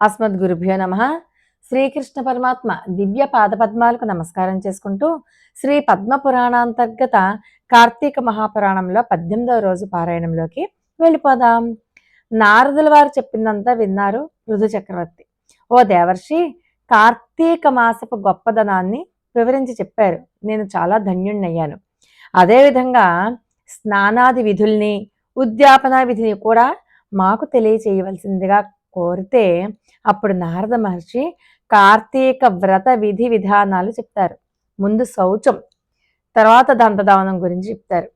అస్మద్గురుభ్యో నమ. శ్రీకృష్ణ పరమాత్మ దివ్య పాదపద్మాలకు నమస్కారం చేసుకుంటూ శ్రీ పద్మ పురాణాంతర్గత కార్తీక మహాపురాణంలో పద్దెనిమిదవ రోజు పారాయణంలోకి వెళ్ళిపోదాం. నారదుల వారు చెప్పిందంతా విన్నారు ఋతు చక్రవర్తి. ఓ దేవర్షి కార్తీక మాసపు గొప్పదనాన్ని వివరించి చెప్పారు. నేను చాలా ధన్యుణ్ణయ్యాను. అదేవిధంగా స్నానాది విధుల్ని ఉద్యాపన విధిని కూడా మాకు తెలియచేయవలసిందిగా కోరితే అప్పుడు నారద మహర్షి కార్తీక వ్రత విధి విధానాలు చెప్తారు. ముందు శౌచం తర్వాత దంతదావనం గురించి చెప్తారు.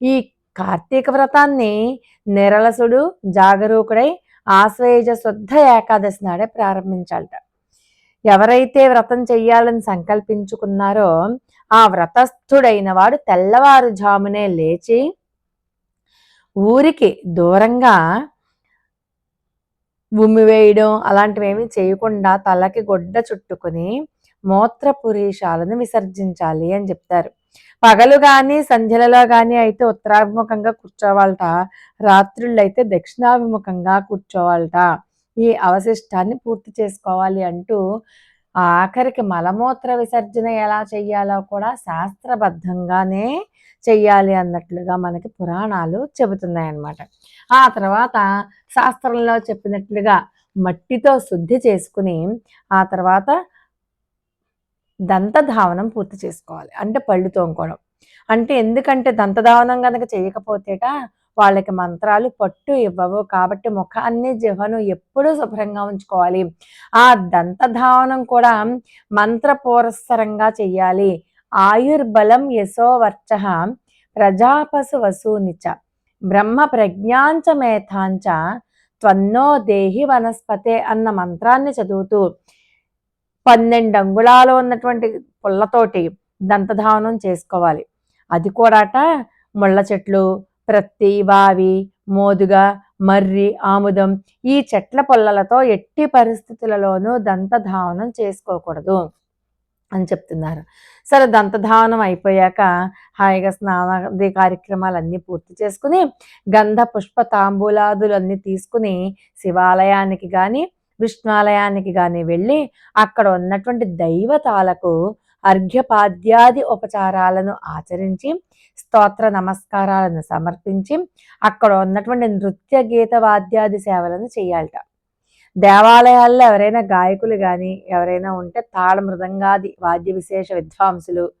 ఈ కార్తీక వ్రతాన్ని నిరలసుడు జాగరూకుడై ఆశ్వయుజ శుద్ధ ఏకాదశి నాడే ప్రారంభించాలట. ఎవరైతే వ్రతం చెయ్యాలని సంకల్పించుకున్నారో ఆ వ్రతస్థుడైన వాడు తెల్లవారుజామునే లేచి ఊరికి దూరంగా ఉమ్మి వేయడం అలాంటివి ఏమీ చేయకుండా తలకి గుడ్డ చుట్టుకుని మూత్రపురీషాలను విసర్జించాలి అని చెప్తారు. పగలు కానీ సంధ్యలలో కానీ అయితే ఉత్తరాభిముఖంగా కూర్చోవాలట. రాత్రుళ్ళైతే అయితే దక్షిణాభిముఖంగా కూర్చోవాలట. ఈ అవశిష్టాన్ని పూర్తి చేసుకోవాలి అంటూ ఆఖరికి మలమూత్ర విసర్జన ఎలా చెయ్యాలో కూడా శాస్త్రబద్ధంగానే చెయ్యాలి అన్నట్లుగా మనకి పురాణాలు చెబుతున్నాయి అన్నమాట ఆ తర్వాత శాస్త్రంలో చెప్పినట్లుగా మట్టితో శుద్ధి చేసుకుని ఆ తర్వాత దంతధావనం పూర్తి చేసుకోవాలి. అంటే పళ్ళు తోముకోవడం. అంటే ఎందుకంటే దంతధావనం కనుక చేయకపోతేట వాళ్ళకి మంత్రాలు పట్టు ఇవ్వవు. కాబట్టి ముఖాన్ని జిహ్వను ఎప్పుడూ శుభ్రంగా ఉంచుకోవాలి. ఆ దంతధావనం కూడా మంత్రపూరస్సరంగా చెయ్యాలి. ఆయుర్బలం యశోవర్చ ప్రజాపసు వసూనిచ బ్రహ్మ ప్రజ్ఞాంచ మేథాంచ త్వన్నో దేహి వనస్పతే అన్న మంత్రాన్ని చదువుతూ పన్నెండు అంగుళాలు ఉన్నటువంటి పుల్లతోటి దంతధావనం చేసుకోవాలి. అది కూడాట ముళ్ళ చెట్లు ప్రత్తి వావి మోదుగ మర్రి ఆముదం ఈ చెట్ల పొల్లలతో ఎట్టి పరిస్థితులలోనూ దంతధావనం చేసుకోకూడదు అని చెప్తున్నారు. సరే దంతధావనం అయిపోయాక హాయిగా స్నానాది కార్యక్రమాలన్నీ పూర్తి చేసుకుని గంధ పుష్ప తాంబూలాదులన్నీ తీసుకుని శివాలయానికి కానీ విష్ణాలయానికి కానీ వెళ్ళి అక్కడ ఉన్నటువంటి దైవతాలకు అర్ఘ్యపాద్యాది ఉపచారాలను ఆచరించి స్తోత్ర నమస్కారాలను సమర్పించి అక్కడ ఉన్నటువంటి నృత్య గీత వాద్యాది సేవలను చేయాలట. దేవాలయాల్లో ఎవరైనా గాయకులు కానీ ఎవరైనా ఉంటే తాళ మృదంగాది వాద్య విశేష విద్వాంసులు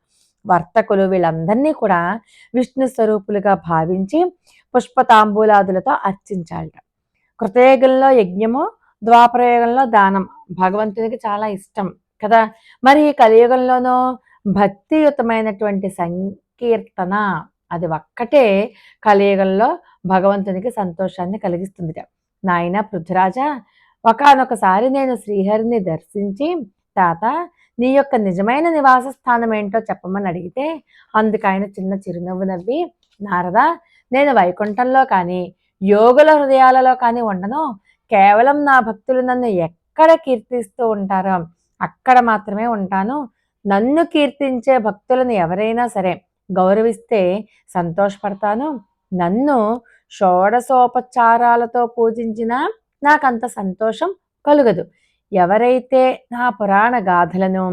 వర్తకులు వీళ్ళందరినీ కూడా విష్ణు స్వరూపులుగా భావించి పుష్పతాంబూలాదులతో అర్చించాలట. కృతయుగంలో యజ్ఞము ద్వాపరయుగంలో దానం. భగవంతునికి చాలా ఇష్టం. కదా? మరి కలియుగంలోనూ భక్తియుతమైనటువంటి సంకీర్తన అది ఒక్కటే కలియుగంలో భగవంతునికి సంతోషాన్ని కలిగిస్తుంది నాయన పృథ్వరాజా ఒకనొకసారి నేను శ్రీహరిని దర్శించి తాత నీ యొక్క నిజమైన నివాస స్థానం ఏంటో చెప్పమని అడిగితే అందుకు ఆయన చిన్న చిరునవ్వు నవ్వి నారదా నేను వైకుంఠంలో కానీ యోగుల హృదయాలలో కానీ ఉండను. కేవలం నా భక్తులు నన్ను ఎక్కడ కీర్తిస్తూ ఉంటారో అక్కడ మాత్రమే ఉంటాను. నన్ను కీర్తించే భక్తులను ఎవరైనా సరే గౌరవిస్తే సంతోషపడతాను. నన్ను షోడశోపచారాలతో పూజించినా నాకంత సంతోషం కలుగదు. ఎవరైతే నా పురాణ గాథలను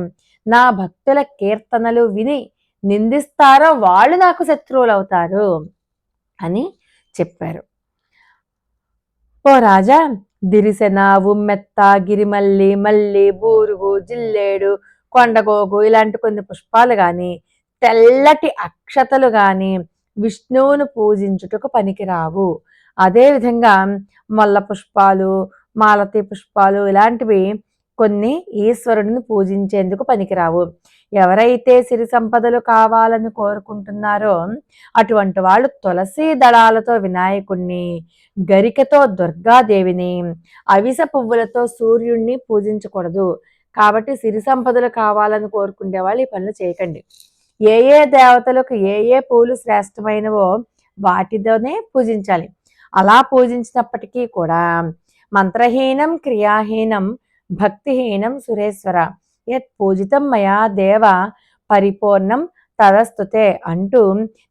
నా భక్తుల కీర్తనలు విని నిందిస్తారో వాళ్ళు నాకు శత్రువులు అవుతారు అని చెప్పారు. ఓ రాజా దిరిసెనావు మెత్త గిరిమల్లి మల్లి బూరుగు జిల్లేడు కొండగోగు ఇలాంటి కొన్ని పుష్పాలు కానీ తెల్లటి అక్షతలు కానీ విష్ణువును పూజించుటకు పనికిరావు. అదేవిధంగా మొల్ల పుష్పాలు మాలతి పుష్పాలు ఇలాంటివి కొన్ని ఈశ్వరుడిని పూజించేందుకు పనికిరావు. ఎవరైతే సిరి సంపదలు కావాలని కోరుకుంటున్నారో అటువంటి వాళ్ళు తులసి దళాలతో వినాయకుణ్ణి గరికతో దుర్గాదేవిని అవిస పువ్వులతో సూర్యుణ్ణి పూజించకూడదు. కాబట్టి సిరి సంపదలు కావాలని కోరుకునే వాళ్ళు ఈ పనులు చేయకండి. ఏ ఏ దేవతలకు ఏ ఏ పూలు శ్రేష్టమైనవో వాటితోనే పూజించాలి. అలా పూజించినప్పటికీ కూడా మంత్రహీనం క్రియాహీనం భక్తిహీనం సురేశ్వర. యత్ పూజితం మయా దేవ పరిపూర్ణం తదస్తుతే అంటూ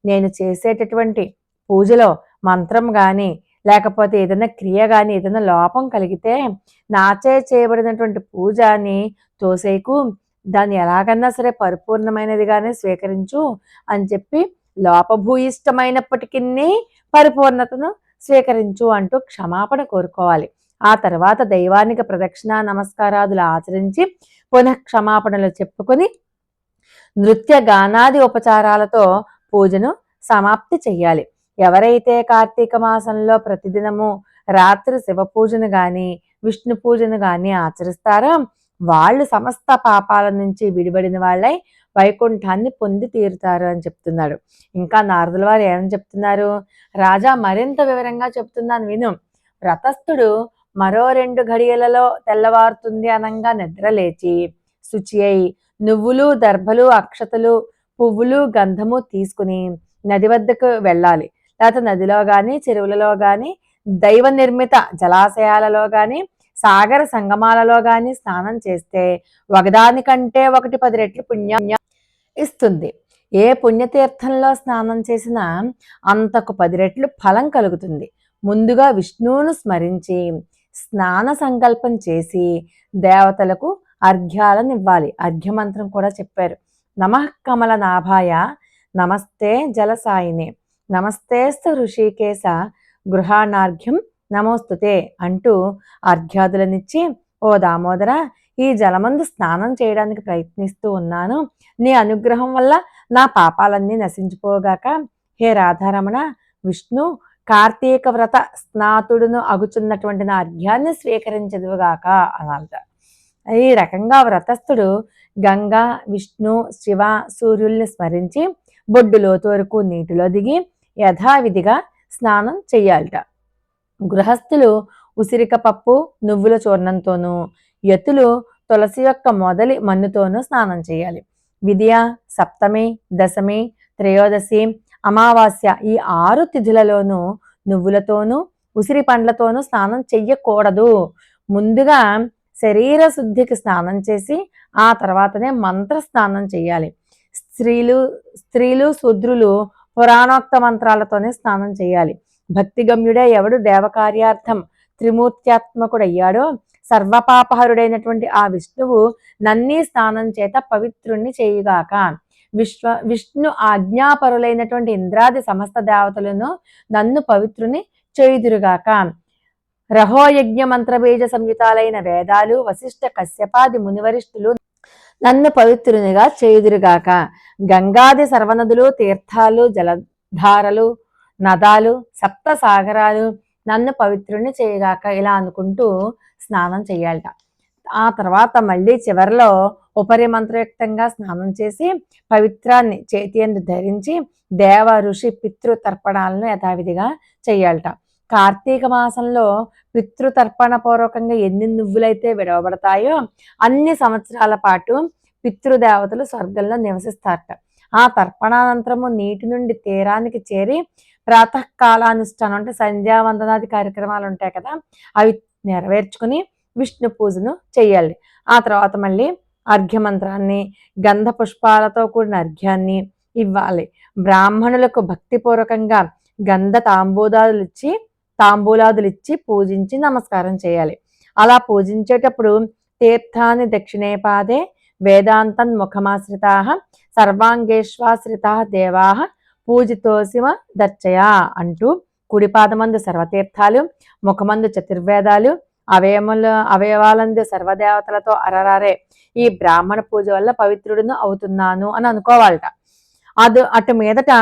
నేను చేసేటటువంటి పూజలో మంత్రం కానీ లేకపోతే ఏదైనా క్రియ కానీ ఏదైనా లోపం కలిగితే నాచే చేయబడినటువంటి పూజని తోసేకు దాన్ని ఎలాగన్నా సరే పరిపూర్ణమైనదిగానే స్వీకరించు అని చెప్పి లోపభూయిష్టమైనప్పటికీ పరిపూర్ణతను స్వీకరించు అంటూ క్షమాపణ కోరుకోవాలి. ఆ తర్వాత దైవానికి ప్రదక్షిణ నమస్కారాదులు ఆచరించి పునః క్షమాపణలు చెప్పుకొని నృత్య గానాది ఉపచారాలతో పూజను సమాప్తి చెయ్యాలి. ఎవరైతే కార్తీక మాసంలో ప్రతిదినము రాత్రి శివ పూజను గాని విష్ణు పూజను గాని ఆచరిస్తారో వాళ్ళు సమస్త పాపాల నుంచి విడిపడిన వాళ్ళై వైకుంఠాన్ని పొంది తీరుతారు అని చెప్తున్నాడు. ఇంకా నారదుల వారు ఏమని చెప్తున్నారు? రాజా మరింత వివరంగా చెప్తున్నాను విను. వ్రతస్థుడు మరో రెండు ఘడియలలో తెల్లవారుతుంది అనంగా నిద్రలేచి శుచి అయి నువ్వులు దర్భలు అక్షతలు పువ్వులు గంధము తీసుకుని నది వద్దకు వెళ్ళాలి. లేకపోతే నదిలో కానీ చెరువులలో కానీ దైవ నిర్మిత జలాశయాలలో కానీ సాగర సంగమాలలో కానీ స్నానం చేస్తే ఒకదానికంటే ఒకటి పది రెట్లు పుణ్యం ఇస్తుంది. ఏ పుణ్యతీర్థంలో స్నానం చేసినా అంతకు పది రెట్లు ఫలం కలుగుతుంది. ముందుగా విష్ణువును స్మరించి స్నాన సంకల్పం చేసి దేవతలకు అర్ఘ్యాలను ఇవ్వాలి. అర్ఘ్యమంత్రం కూడా చెప్పారు. నమః కమల నాభాయ నమస్తే జలసాయినే. నమస్తేస్తు ఋషికేశ గృహాణార్ఘ్యం నమోస్తుతే అంటూ అర్ఘ్యాదులనిచ్చి ఓ దామోదర ఈ జలమందు స్నానం చేయడానికి ప్రయత్నిస్తూ ఉన్నాను. నీ అనుగ్రహం వల్ల నా పాపాలన్నీ నశించిపోగాక హే రాధారమణ విష్ణు కార్తీక వ్రత స్నాతుడును అగుచున్నటువంటి నా అర్ఘ్యాన్ని స్వీకరించదువుగాక అనాలట. ఈ రకంగా వ్రతస్థుడు గంగా విష్ణు శివ సూర్యుల్ని స్మరించి బొడ్డు లోతు వరకు నీటిలో దిగి యథావిధిగా స్నానం చెయ్యాలట. గృహస్థులు ఉసిరిక పప్పు నువ్వుల చూర్ణంతోనూ యతులు తులసి యొక్క మొదలి మన్నుతోనూ స్నానం చేయాలి విద్య సప్తమి దశమి త్రయోదశి అమావాస్య ఈ ఆరు తిథులలోనూ నువ్వులతోనూ ఉసిరి పండ్లతోనూ స్నానం చెయ్యకూడదు. ముందుగా శరీర శుద్ధికి స్నానం చేసి ఆ తర్వాతనే మంత్ర స్నానం చేయాలి స్త్రీలు స్త్రీలు శూద్రులు పురాణోక్త మంత్రాలతోనే స్నానం చేయాలి భక్తిగమ్యుడే ఎవడు దేవకార్యార్థం త్రిమూర్త్యాత్మకుడయ్యాడో సర్వపాపహరుడైనటువంటి ఆ విష్ణువు నన్నీ స్నానం చేత పవిత్రుణ్ణి చేయుగాక. విశ్వ విష్ణు ఆజ్ఞాపరులైనటువంటి ఇంద్రాది సమస్త దేవతలను నన్ను పవిత్రుని చేయుదురుగాక. రహోయజ్ఞ మంత్రబీజ సంయుతాలైన వేదాలు వశిష్ఠ కశ్యపాది మునివరిష్ఠులు నన్ను పవిత్రునిగా చేయుదురుగాక. గంగాది సర్వనదులు తీర్థాలు జలధారలు నదాలు సప్త సాగరాలు నన్ను పవిత్రుని చేయగాక ఇలా అనుకుంటూ స్నానం చేయాలట. ఆ తర్వాత మళ్ళీ చివరిలో ఉపరిమంత్రయుక్తంగా స్నానం చేసి పవిత్రాన్ని చేతి ధరించి దేవ ఋషి పితృ తర్పణాలను యథావిధిగా చేయాలట. కార్తీక మాసంలో పితృతర్పణ పూర్వకంగా ఎన్ని నువ్వులైతే విడవబడతాయో అన్ని సంవత్సరాల పాటు పితృదేవతలు స్వర్గంలో నివసిస్తారట. ఆ తర్పణానంతరము నీటి నుండి తీరానికి చేరి ప్రాతకాలానుష్ఠానం అంటే సంధ్యావందనాది కార్యక్రమాలు ఉంటాయి కదా అవి నెరవేర్చుకుని విష్ణు పూజను చేయాలి. ఆ తర్వాత మళ్ళీ అర్ఘ్యమంత్రాన్ని గంధ పుష్పాలతో కూడిన అర్ఘ్యాన్ని ఇవ్వాలి. బ్రాహ్మణులకు భక్తిపూర్వకంగా గంధ తాంబూలాదులు ఇచ్చి తాంబూలాదులు ఇచ్చి పూజించి నమస్కారం చేయాలి. అలా పూజించేటప్పుడు తీర్థాన్ని దక్షిణేపాదే వేదాంతన్ ముఖమాశ్రితా సర్వాంగేశ్వాశ్రితా దేవా పూజితోసిమ దర్చయా అంటూ కుడిపాదమందు సర్వతీర్థాలు ముఖమందు చతుర్వేదాలు అవయముల అవయవాలందు సర్వదేవతలతో అరరారే ఈ బ్రాహ్మణ పూజ వల్ల పవిత్రుడును అవుతున్నాను అని అనుకోవాలట. అది అటు మీదట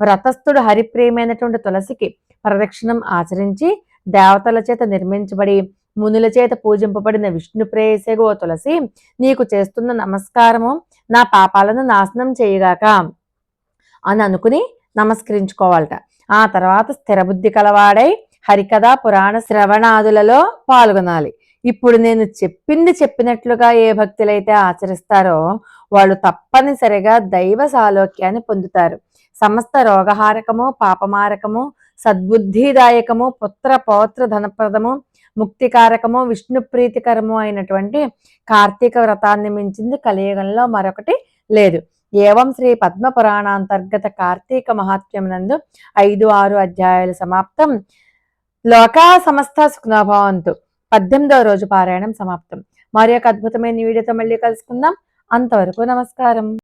వ్రతస్థుడు హరిప్రియమైనటువంటి తులసికి ప్రదక్షిణం ఆచరించి దేవతల చేత నిర్మించబడి మునుల చేత పూజింపబడిన విష్ణు ప్రేయసగు ఓ తులసి నీకు చేస్తున్న నమస్కారము నా పాపాలను నాశనం చేయగాక అని అనుకుని నమస్కరించుకోవాలట. ఆ తర్వాత స్థిరబుద్ధి కలవాడై హరికథ పురాణ శ్రవణాదులలో పాల్గొనాలి. ఇప్పుడు నేను చెప్పింది చెప్పినట్లుగా ఏ భక్తులైతే ఆచరిస్తారో వాళ్ళు తప్పనిసరిగా దైవ సాలోక్యాన్ని పొందుతారు. సమస్త రోగహారకము పాపమారకము సద్బుద్ధిదాయకము పుత్ర పౌత్ర ధనప్రదము ముక్తికారకము విష్ణు ప్రీతికరము అయినటువంటి కార్తీక వ్రతాన్ని మించింది కలియుగంలో మరొకటి లేదు. ఏవం శ్రీ పద్మ పురాణాంతర్గత కార్తీక మహాత్మ్యం నందు ఐదు ఆరు అధ్యాయాలు సమాప్తం. లోకా సమస్త సుఖనభవంతు. పద్దెనిమిదవ రోజు పారాయణం సమాప్తం. మరి యొక్క అద్భుతమైన వీడియోతో మళ్ళీ కలుసుకుందాం. అంతవరకు నమస్కారం.